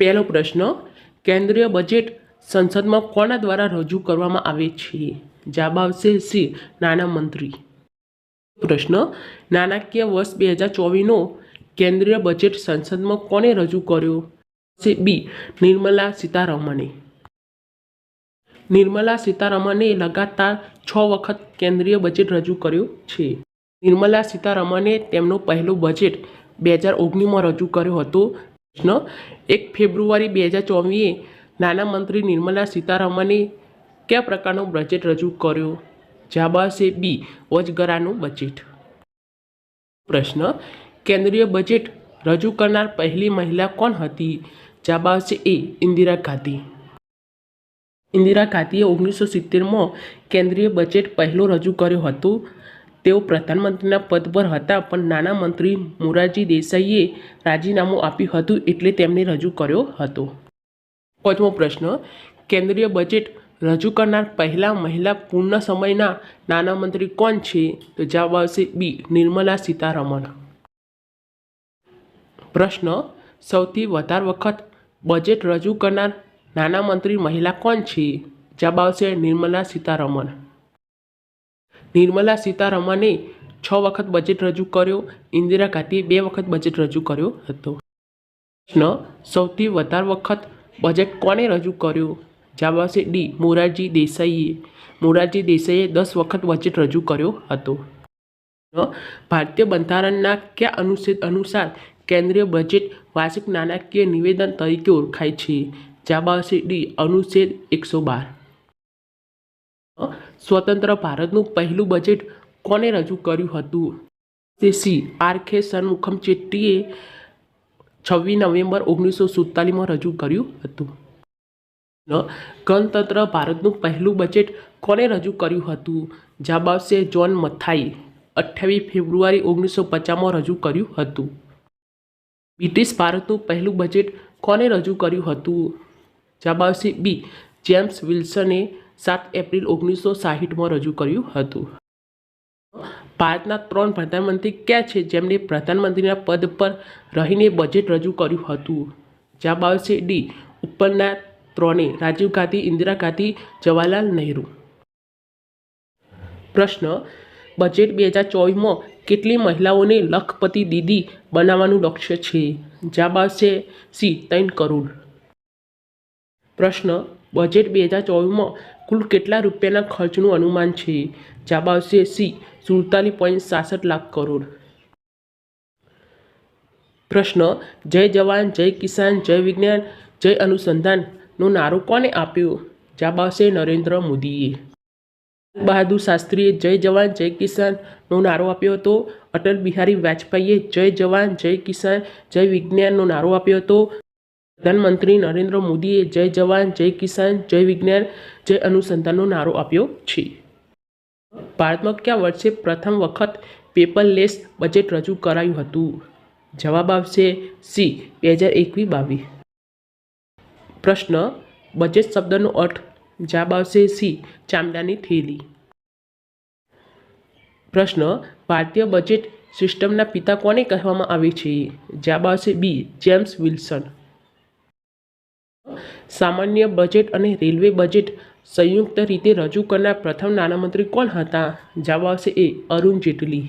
પહેલો પ્રશ્ન, કેન્દ્રીય બજેટ સંસદમાં કોના દ્વારા રજૂ કરવામાં આવે છે? જવાબ આવશે શ્રી નાણામંત્રી પ્રશ્ન, નાણાકીય વર્ષ બે હજાર ચોવીસનો કેન્દ્રીય બજેટ સંસદમાં કોને રજૂ કર્યો? છે બી, નિર્મલા સીતારમણે. નિર્મલા સીતારમણે લગાતાર છ વખત કેન્દ્રીય બજેટ રજૂ કર્યું છે. નિર્મલા સીતારમણે તેમનું પહેલું બજેટ બે હજાર ઓગણીસમાં રજૂ કર્યો હતો. પ્રશ્ન. એક ફેબ્રુઆરી બે હજાર ચોવીસે નાણામંત્રી નિર્મલા સીતારમણે કયા પ્રકારનું બજેટ રજૂ કર્યું? જવાબ છે બી વચગરાનું બજેટ પ્રશ્ન, કેન્દ્રીય બજેટ રજૂ કરનાર પહેલી મહિલા કોણ હતી? જવાબ છે એ ઇન્દિરા ગાંધી. ઇન્દિરા ગાંધીએ ઓગણીસો સિત્તેરમાં કેન્દ્રીય બજેટ પહેલું રજૂ કર્યું હતું. તેઓ પ્રધાનમંત્રીના પદ પર હતા, પણ નાણામંત્રી મોરારજી દેસાઈએ રાજીનામું આપ્યું હતું એટલે તેમને રજૂ કર્યો હતો. પાંચમો પ્રશ્ન, કેન્દ્રીય બજેટ રજૂ કરનાર પહેલા મહિલા પૂર્ણ સમયના નાણામંત્રી કોણ છે? તો જવાબ આવશે બી, નિર્મલા સીતારમણ. પ્રશ્ન, સૌથી વધારે વખત બજેટ રજૂ કરનાર નાણામંત્રી મહિલા કોણ છે? જવાબ આવશે નિર્મલા સીતારમણ. નિર્મલા સીતારમણે છ વખત બજેટ રજૂ કર્યો, ઇન્દિરા ગાંધીએ બે વખત બજેટ રજૂ કર્યો હતો. પ્રશ્ન સૌથી વધારે વખત બજેટ કોણે રજૂ કર્યું? જવાબ આવશે ડી, મોરારજી દેસાઈએ. મોરારજી દેસાઈએ દસ વખત બજેટ રજૂ કર્યો હતો. ભારતીય બંધારણના કયા અનુચ્છેદ અનુસાર કેન્દ્રીય બજેટ વાર્ષિક નાણાકીય નિવેદન તરીકે ઓળખાય છે? જવાબ આવશે ડી, અનુચ્છેદ એકસો બાર. સ્વતંત્ર ભારતનું પહેલું બજેટ કોને રજૂ કર્યું હતું? તે સી આર કે સન્મુખમ ચેટ્ટીએ છવ્વીસ નવેમ્બર ઓગણીસો સુડતાલીસમાં રજૂ કર્યું હતું. ગણતંત્ર ભારતનું પહેલું બજેટ કોને રજૂ કર્યું હતું? જવાબ આવશે જોન મથાઈ. અઠ્યાવીસ ફેબ્રુઆરી ઓગણીસો પચાસમાં રજૂ કર્યું હતું. બ્રિટિશ ભારતનું પહેલું બજેટ કોને રજૂ કર્યું હતું? જવાબ આવશે બી, જેમ્સ વિલ્સને સાત એપ્રિલ ઓગણીસો સાહીઠમાં રજૂ કર્યું હતું. ભારતના ત્રણ પ્રધાનમંત્રી ક્યાં છે? જેમણે પ્રધાનમંત્રીના પદ પર રહીને બજેટ રજૂ કર્યું હતું. જવાબ આવશે ડી. ઉપરના ત્રણે રાજીવ ગાંધી, ઇન્દિરા ગાંધી, જવાહરલાલ નહેરુ. પ્રશ્ન. બજેટ બે હજાર ચોવીસમાં કેટલી મહિલાઓને લખપતિ દીદી બનાવવાનું લક્ષ્ય છે? જવાબ આવશે સી. ત્રણ કરોડ. પ્રશ્ન. બજેટ બે હજાર ચોવીસમાં કુલ કેટલા રૂપિયાના ખર્ચનું અનુમાન છે? જવાબ આવશે સી, સુડતાલીસ પોઈન્ટ સાસઠ લાખ કરોડ. પ્રશ્ન, જય જવાન, જય કિસાન, જય વિજ્ઞાન, જય અનુસંધાનનો નારો કોને આપ્યો? જવાબ આવશે નરેન્દ્ર મોદીએ. બહાદુર શાસ્ત્રીએ જય જવાન, જય કિસાનનો નારો આપ્યો હતો. અટલ બિહારી વાજપેયીએ જય જવાન, જય કિસાન, જય વિજ્ઞાનનો નારો આપ્યો હતો. પ્રધાનમંત્રી નરેન્દ્ર મોદીએ જય જવાન, જય કિસાન, જય વિજ્ઞાન, જય અનુસંધાનનો નારો આપ્યો છે. ભારતમાં કયા વર્ષે પ્રથમ વખત પેપરલેસ બજેટ રજૂ કરાયું હતું? જવાબ આવશે સી, બે હજાર એકવીસ બાવીસ. પ્રશ્ન, બજેટ શબ્દનો અર્થ? જવાબ આવશે સી, ચામડાની થેલી. પ્રશ્ન, ભારતીય બજેટ સિસ્ટમના પિતા કોને કહેવામાં આવે છે? જવાબ આવશે બી, જેમ્સ વિલ્સન. સામાન્ય બજેટ અને રેલવે બજેટ સંયુક્ત રીતે રજૂ કરનાર પ્રથમ નાણામંત્રી કોણ હતા? જવાબ આવશે એ અરુણ જેટલી.